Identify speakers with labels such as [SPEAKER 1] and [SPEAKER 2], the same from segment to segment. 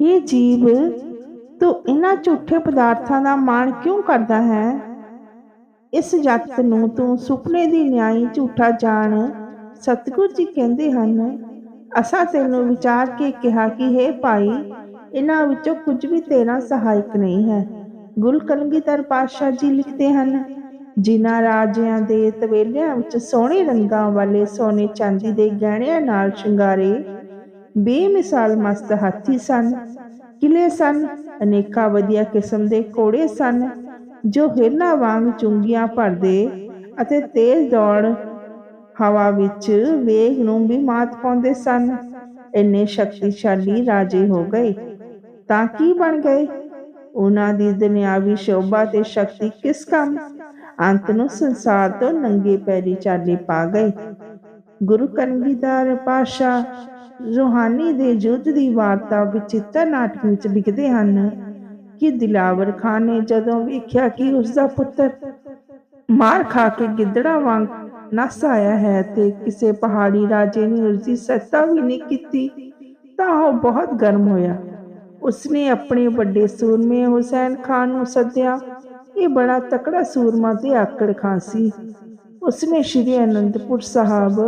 [SPEAKER 1] ਇਹ ਜੀਵ ਤੂੰ ਇਹਨਾਂ ਝੂਠੇ ਪਦਾਰਥਾਂ ਦਾ ਮਾਣ ਕਿਉਂ ਕਰਦਾ ਹੈ? ਇਸ ਜਗਤ ਨੂੰ ਤੂੰ ਸੁਪਨੇ ਦੀ ਨਿਆਈ ਝੂਠਾ ਜਾਣ ਸਤਿਗੁਰ ਜੀ ਕਹਿੰਦੇ ਹਨ, ਅਸਾਂ ਤੈਨੂੰ ਵਿਚਾਰ ਕੇ ਕਿਹਾ ਕਿ ਹੈ ਭਾਈ, ਇਹਨਾਂ ਵਿੱਚੋਂ ਕੁਝ ਵੀ ਤੇਰਾ ਸਹਾਇਕ ਨਹੀਂ ਹੈ। ਗੁਰੂ ਕਲਗੀਧਰ ਪਾਤਸ਼ਾਹ ਜੀ ਲਿਖਦੇ ਹਨ, ਜਿਨ੍ਹਾਂ ਰਾਜਿਆਂ ਦੇ ਤਵੇਲਿਆਂ ਵਿੱਚ ਸੋਹਣੇ ਰੰਗਾਂ ਵਾਲੇ ਸੋਨੇ ਚਾਂਦੀ ਦੇ ਗਹਿਣਿਆਂ ਨਾਲ ਸ਼ਿੰਗਾਰੇ ਬੇਮਿਸਾਲ ਮਸਤ ਹਾਥੀ ਸਨ, ਕਿਲੇ ਸਨ ਅਨੇਕਾਂ ਵਧੀਆ ਕਿਸਮ ਦੇ ਘੋੜੇ ਸਨ, ਜੋ ਹਿਰਨਾ ਵਾਂਗ ਚੁੰਗੀਆਂ ਭਰਦੇ ਅਤੇ ਤੇਜ਼ ਦੌੜ ਹਵਾ ਵਿੱਚ ਵੇਗ ਨੂੰ ਵੀ ਮਾਤ ਪਾਉਂਦੇ ਸਨ। ਇੰਨੇ ਸ਼ਕਤੀਸ਼ਾਲੀ ਰਾਜੇ ਹੋ ਗਏ, ਤਾਂ ਕੀ ਬਣ ਗਏ? ਉਹਨਾਂ ਦੀ ਦੁਨਿਆਵੀ ਸ਼ੋਭਾ ਤੇ ਸ਼ਕਤੀ ਕਿਸ ਕੰਮ? ਅੰਤ ਨੂੰ ਸੰਸਾਰ ਤੋਂ ਨੰਗੇ ਪੈਰੀ ਚਾਲੇ ਪਾ ਗਏ। ਗੁਰੂ ਕਲਗੀਧਰ ਪਾਸ਼ਾ ਰੂਹਾਨੀ ਦੇ ਯੁੱਧ ਦੀ ਵਾਰਤਾ ਵਿਚਿੱਤਰ ਨਾਟਕ ਵਿੱਚ ਲਿਖਦੇ ਹਨ ਕਿ ਦਿਲਾਵਰ ਖਾਨ ਨੇ ਜਦੋਂ ਵੇਖਿਆ ਕਿ ਉਸ ਦਾ ਪੁੱਤਰ ਮਾਰ ਖਾ ਕੇ ਗਿੱਦੜਾ ਵਾਂਗ ਨਸ ਆਇਆ ਹੈ ਤੇ ਕਿਸੇ ਪਹਾੜੀ ਰਾਜੇ ਨੇ ਉਸ ਦੀ ਸੱਤਾ ਵੀ ਨਹੀਂ ਕੀਤੀ, ਤਾਂ ਉਹ ਬਹੁਤ ਗਰਮ ਹੋਇਆ। ਉਸਨੇ ਆਪਣੇ ਵੱਡੇ ਸੂਰਮੇ ਹੁਸੈਨ ਖਾਨ ਨੂੰ ਸੱਦਿਆ। ਇਹ ਬੜਾ ਤਕੜਾ ਸੂਰਮਾ ਤੇ ਆਕੜ ਖਾਂ ਸੀ। ਉਸਨੇ ਸ਼੍ਰੀ ਅਨੰਦਪੁਰ ਸਾਹਿਬ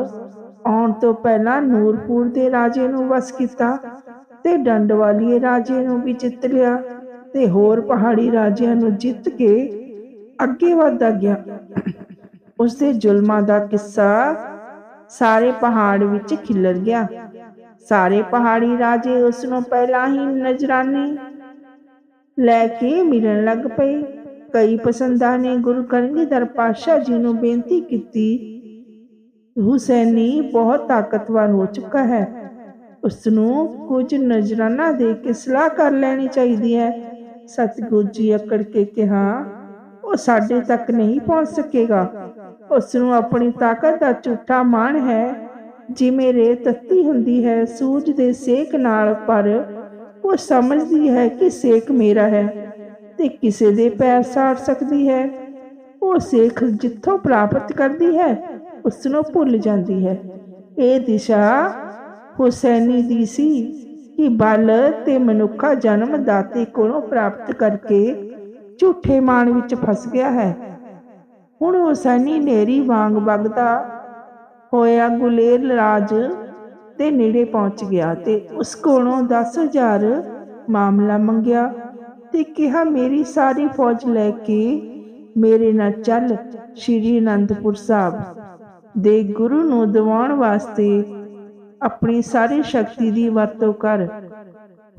[SPEAKER 1] ਆਉਣ ਤੋਂ ਪਹਿਲਾਂ ਨੂਰਪੁਰ ਦੇ ਰਾਜੇ ਨੂੰ ਵਸ ਕੀਤਾ ਤੇ ਡੰਡਵਾਲੀਏ ਰਾਜੇ ਨੂੰ ਵੀ ਜਿੱਤ ਲਿਆ ਤੇ ਹੋਰ ਪਹਾੜੀ ਰਾਜਿਆਂ ਨੂੰ ਜਿੱਤ ਕੇ ਅੱਗੇ ਵਧਦਾ ਗਿਆ। ਉਸ ਦੇ ਜ਼ੁਲਮਾਂ ਦਾ ਕਿੱਸਾ ਸਾਰੇ ਪਹਾੜ ਵਿੱਚ ਖਿਲਰ ਗਿਆ। ਸਾਰੇ ਪਹਾੜੀ ਰਾਜੇ ਉਸ ਨੂੰ ਪਹਿਲਾਂ ਹੀ ਨਜ਼ਰਾਨੇ ਲੈ ਕੇ ਮਿਲਣ ਲੱਗ ਪਏ। ਕਈ ਪਸੰਦਾਂ ਨੇ ਗੁਰੂ ਕਲਗੀਧਰ ਪਾਤਸ਼ਾਹ ਜੀ ਨੂੰ ਬੇਨਤੀ ਕੀਤੀ ਹੁਸੈਨੀ ਬਹੁਤ ਤਾਕਤਵਰ ਹੋ ਚੁੱਕਾ ਹੈ। ਉਸ ਨੂੰ ਕੁਝ ਨਜ਼ਰਾਨਾ ਦੇ ਕੇ ਸਲਾਹ ਕਰ ਲੈਣੀ ਚਾਹੀਦੀ ਹੈ। ਸਤਿਗੁਰੂ ਜੀ ਅਕੜ ਕੇ ਕਿਹਾ, ਉਹ ਸਾਡੇ ਤੱਕ ਨਹੀਂ ਪਹੁੰਚ ਸਕੇਗਾ। ਉਸ ਨੂੰ ਆਪਣੀ ਤਾਕਤ ਦਾ ਝੂਠਾ ਮਾਣ ਹੈ। ਜਿਵੇਂ ਰੇਤ ਤੱਤੀ ਹੁੰਦੀ ਹੈ, ਸੂਰਜ ਦੇ ਸੇਕ ਨਾਲ, ਪਰ ਉਹ ਸਮਝਦੀ ਹੈ ਕਿ ਸੇਕ ਮੇਰਾ ਹੈ ਤੇ ਕਿਸੇ ਦੇ ਪੈਰ ਸਾੜ ਸਕਦੀ ਹੈ। ਉਹ ਸੇਖ ਜਿੱਥੋਂ ਪ੍ਰਾਪਤ ਕਰਦੀ ਹੈ ਉਸ ਨੂੰ ਭੁੱਲ ਜਾਂਦੀ ਹੈ। ਇਹ ਦਿਸ਼ਾ ਹੁਸੈਨੀ ਦੀ ਸੀ ਕਿ ਬਲ ਤੇ ਮਨੁੱਖਾ ਜਨਮ ਦਾਤੇ ਕੋਲੋਂ ਪ੍ਰਾਪਤ ਕਰਕੇ ਝੂਠੇ ਮਾਣ ਵਿੱਚ ਫਸ ਗਿਆ ਹੈ। ਹੁਣ ਹੁਸੈਨੀ ਨੇਰੀ ਵਾਂਗ ਵਗਦਾ ਹੋਇਆ ਗੁਲੇਰ ਰਾਜ ਦੇ ਨੇੜੇ ਪਹੁੰਚ ਗਿਆ ਤੇ ਉਸ ਕੋਲੋਂ 10000 ਮਾਮਲਾ ਮੰਗਿਆ ਤੇ ਕਿਹਾ, ਮੇਰੀ ਸਾਰੀ ਫੌਜ ਲੈ ਕੇ ਮੇਰੇ ਨਾਲ ਚੱਲ, ਸ਼੍ਰੀ ਅਨੰਦਪੁਰ ਸਾਹਿਬ। ਦੇ ਗੁਰੂ ਨੂੰ ਦਿਵਾਉਣ ਵਾਸਤੇ ਆਪਣੀ ਸਾਰੀ ਸ਼ਕਤੀ ਦੀ ਵਰਤੋਂ ਕਰ।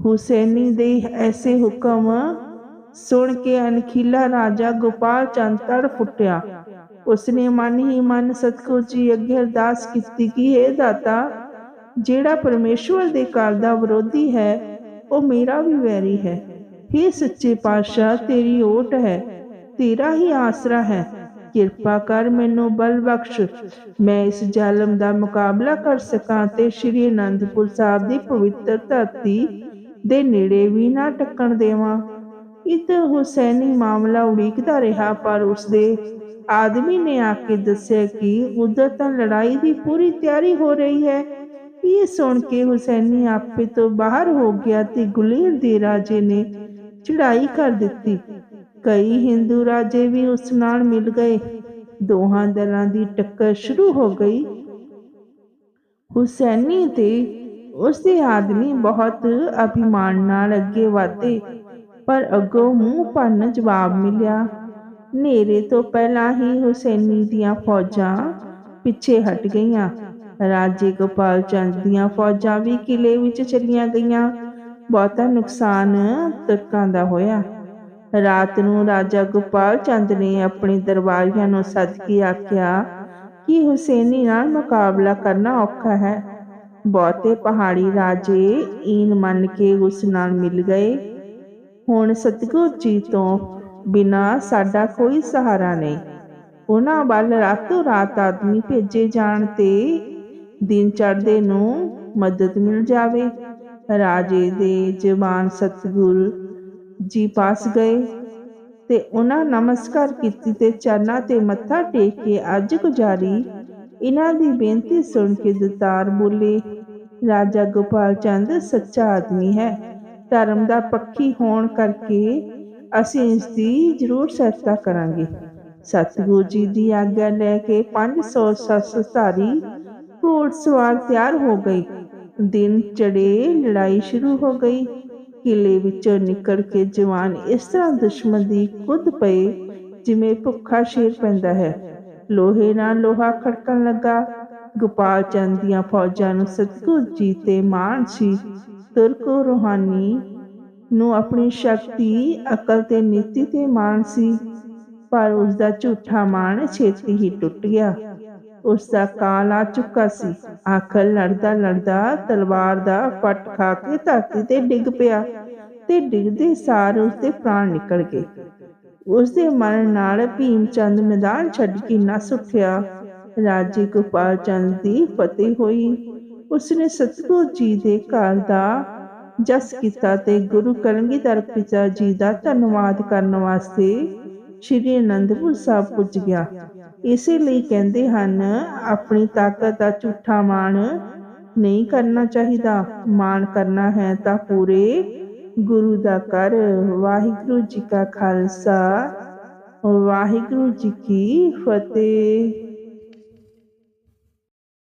[SPEAKER 1] ਹੁਸੈਨੀ ਦੇ ਐਸੇ ਹੁਕਮ ਸੁਣ ਕੇ ਅਨਖੀਲਾ ਰਾਜਾ ਗੋਪਾਲ ਚੰਦ ਤੜ ਫੁੱਟਿਆ। ਉਸਨੇ ਮਨ ਹੀ ਮਨ ਸਤਗੁਰ ਜੀ ਅੱਗੇ ਅਰਦਾਸ ਕੀਤੀ ਕਿ ਇਹ ਦਾਤਾ, ਜਿਹੜਾ ਪਰਮੇਸ਼ਵਰ ਦੇ ਘਰ ਦਾ ਵਿਰੋਧੀ ਹੈ, ਉਹ ਮੇਰਾ ਵੀ ਵੈਰੀ ਹੈ। हे ਸੱਚੇ ਪਾਤਸ਼ਾਹ, ਤੇਰੀ ਓਟ ਹੈ, ਤੇਰਾ ਹੀ ਆਸਰਾ ਹੈ। ਕਿਰਪਾ ਕਰ ਮੈਨੂੰ ਬਲ ਬਖਸ਼। ਮੈਂ ਇਸ ਜ਼ਾਲਮ ਦਾ ਮੁਕਾਬਲਾ ਕਰ ਸਕਾਂ ਤੇ ਸ਼੍ਰੀ ਅਨੰਦਪੁਰ ਸਾਹਿਬ ਦੀ ਪਵਿੱਤਰ ਧਰਤੀ ਦੇ ਨੇੜੇ ਵੀ ਨਾ ਟੱਕਣ ਦੇਵਾਂ। ਇਤ ਹੁਸੈਨੀ ਮਾਮਲਾ ਉਡੀਕਦਾ ਰਿਹਾ, ਪਰ ਉਸਦੇ ਆਦਮੀ ਨੇ ਆ ਕੇ ਦੱਸਿਆ ਕਿ ਉਧਰ ਤਾਂ ਲੜਾਈ ਦੀ ਪੂਰੀ ਤਿਆਰੀ ਹੋ ਰਹੀ ਹੈ। ਇਹ ਸੁਣ ਕੇ ਹੁਸੈਨੀ ਆਪੇ ਤੋਂ ਬਾਹਰ ਹੋ ਗਿਆ ਤੇ ਗੁਲੇਰ ਦੇ ਰਾਜੇ ਨੇ ਚੜਾਈ ਕਰ ਦਿੱਤੀ। ਕਈ ਹਿੰਦੂ ਰਾਜੇ ਵੀ ਉਸ ਨਾਲ ਮਿਲ ਗਏ। ਦੋਹਾਂ ਦਲਾਂ ਦੀ ਟੱਕਰ ਸ਼ੁਰੂ ਹੋ ਗਈ। ਹੁਸੈਨੀ ਤੇ ਉਸ ਦੇ ਆਦਮੀ ਬਹੁਤ ਅਭਿਮਾਨ ਨਾਲ ਅੱਗੇ ਵਧੇ, ਪਰ ਅੱਗੋਂ ਮੂੰਹ ਭੰਨ ਜਵਾਬ ਮਿਲਿਆ। ਨੇਰੇ ਤੋਂ ਪਹਿਲਾਂ ਹੀ ਹੁਸੈਨੀ ਦੀਆਂ ਫੌਜਾਂ ਪਿੱਛੇ ਹਟ ਗਈਆਂ। ਰਾਜੇ ਗੋਪਾਲ ਚੰਦ ਦੀਆਂ ਫੌਜਾਂ ਵੀ ਕਿਲੇ ਵਿੱਚ ਚਲੀਆਂ ਗਈਆਂ। ਬਹੁਤਾ ਨੁਕਸਾਨ ਤੁਰਕਾਂ ਦਾ ਹੋਇਆ। ਰਾਤ ਨੂੰ ਰਾਜਾ ਗੋਪਾਲ ਚੰਦ ਨੇ ਆਪਣੇ ਦਰਬਾਰੀਆਂ ਨੂੰ ਸੱਦ ਕੇ ਆਖਿਆ, ਕਿ ਹੁਸੈਨੀ ਨਾਲ ਮੁਕਾਬਲਾ ਕਰਨਾ ਔਖਾ ਹੈ? ਬਹੁਤੇ ਪਹਾੜੀ ਰਾਜੇ ਈਨ ਮੰਨ ਕੇ ਉਸ ਨਾਲ ਮਿਲ ਗਏ। ਹੁਣ ਸਤਿਗੁਰ ਜੀ ਤੋਂ ਬਿਨਾ ਸਾਡਾ ਕੋਈ ਸਹਾਰਾ ਨਹੀਂ। ਉਹਨਾਂ ਵੱਲ ਰਾਤੋਂ ਰਾਤ ਆਦਮੀ ਭੇਜੇ ਜਾਣ ਤੇ ਦਿਨ ਚੜ੍ਹਦੇ ਨੂੰ ਮਦਦ ਮਿਲ ਜਾਵੇ। ਰਾਜੇ ਦੇ ਜਵਾਨ ਸਤਿਗੁਰ ਜੀ ਪਾਸ ਗਏ ਤੇ ਉਹਨਾਂ ਨਮਸਕਾਰ ਕੀਤੀ ਤੇ ਚਰਨਾਂ ਤੇ ਮੱਥਾ ਟੇਕ ਕੇ ਅੱਜ ਗੁਜ਼ਾਰੀ ਇਹਨਾਂ ਦੀ ਬੇਨਤੀ ਸੁਣ ਕੇ ਦਤਾਰ ਬੋਲੇ, ਰਾਜਾ ਗੋਪਾਲ ਚੰਦ ਸੱਚਾ ਆਦਮੀ ਹੈ, ਧਰਮ ਦਾ ਪੱਖੀ ਹੋਣ ਕਰਕੇ ਅਸੀਂ ਇਸ ਦੀ ਜ਼ਰੂਰ ਸਹਾਇਤਾ ਕਰਾਂਗੇ। ਸਤਿਗੁਰੂ ਜੀ ਦੀ ਆਗਿਆ ਲੈ ਕੇ 500 ਸਸਧਾਰੀ ਘੋੜਸਵਾਰ ਤਿਆਰ ਹੋ ਗਏ। ਦਿਨ ਚੜੇ ਲੜਾਈ ਸ਼ੁਰੂ ਹੋ ਗਈ। ਕਿਲੇ ਵਿੱਚੋਂ ਨਿਕਲ ਕੇ ਜਵਾਨ ਇਸ ਤਰ੍ਹਾਂ ਦੁਸ਼ਮਣ ਦੀ ਕੁੱਦ ਪਏ, ਜਿਵੇਂ ਭੁੱਖਾ ਸ਼ੇਰ ਪੈਂਦਾ ਹੈ। ਲੋਹੇ ਨਾਲ ਲੋਹਾ ਖੜਕਣ ਲੱਗਾ। ਗੋਪਾਲ ਚੰਦ ਦੀਆਂ ਫੌਜਾਂ ਨੂੰ ਸਤਿਗੁਰ ਜੀ ਤੇ ਮਾਣ ਸੀ। ਤੁਰਕੋ ਰੋਹਾਨੀ ਨੂੰ ਆਪਣੀ ਸ਼ਕਤੀ, ਅਕਲ ਤੇ ਨੀਤੀ ਤੇ ਮਾਣ ਸੀ। ਪਰ ਉਸ ਦਾ ਝੂਠਾ ਮਾਣ ਛੇਤੀ ਹੀ ਟੁੱਟ ਗਿਆ। ਉਸ ਦਾ ਕਾਲ ਆ ਚੁੱਕਾ ਸੀ। ਆਖਰ ਲੜਦਾ ਲੜਦਾ ਤਲਵਾਰ ਦਾ ਫੱਟ ਖਾ ਕੇ ਧਰਤੀ ਤੇ ਡਿੱਗ ਪਿਆ ਤੇ ਡਿੱਗਦੇ ਸਾਰ ਉਸ ਦੇ ਪ੍ਰਾਣ ਨਿਕਲ ਗਏ। ਉਸ ਦੇ ਮਰਨ ਨਾਲ ਭੀਮ ਚੰਦ ਮੈਦਾਨ ਛੱਡ ਕੇ ਨਸ ਉੱਠਿਆ। ਰਾਜੇ ਗੋਪਾਲ ਚੰਦ ਦੀ ਫਤਿਹ ਹੋਈ। ਉਸਨੇ ਸਤਿਗੁਰੂ ਜੀ ਦੇ ਘਰ ਦਾ ਜਸ ਕੀਤਾ ਤੇ ਗੁਰੂ ਕਲਗੀਧਰ ਪਿਤਾ ਜੀ ਦਾ ਧੰਨਵਾਦ ਕਰਨ ਵਾਸਤੇ ਸ਼੍ਰੀ ਅਨੰਦਪੁਰ ਸਾਹਿਬ ਪੁੱਜ ਗਿਆ। ਇਸੇ ਲਈ ਕਹਿੰਦੇ ਹਨ, ਆਪਣੀ ਤਾਕਤ ਦਾ ਝੂਠਾ ਮਾਣ ਨਹੀਂ ਕਰਨਾ ਚਾਹੀਦਾ। ਮਾਣ ਕਰਨਾ ਹੈ ਤਾਂ ਪੂਰੇ ਗੁਰੂ ਦਾ ਕਰ ਵਾਹਿਗੁਰੂ ਜੀ ਕਾ ਖਾਲਸਾ। ਵਾਹਿਗੁਰੂ ਜੀ ਕੀ ਫਤਿਹ।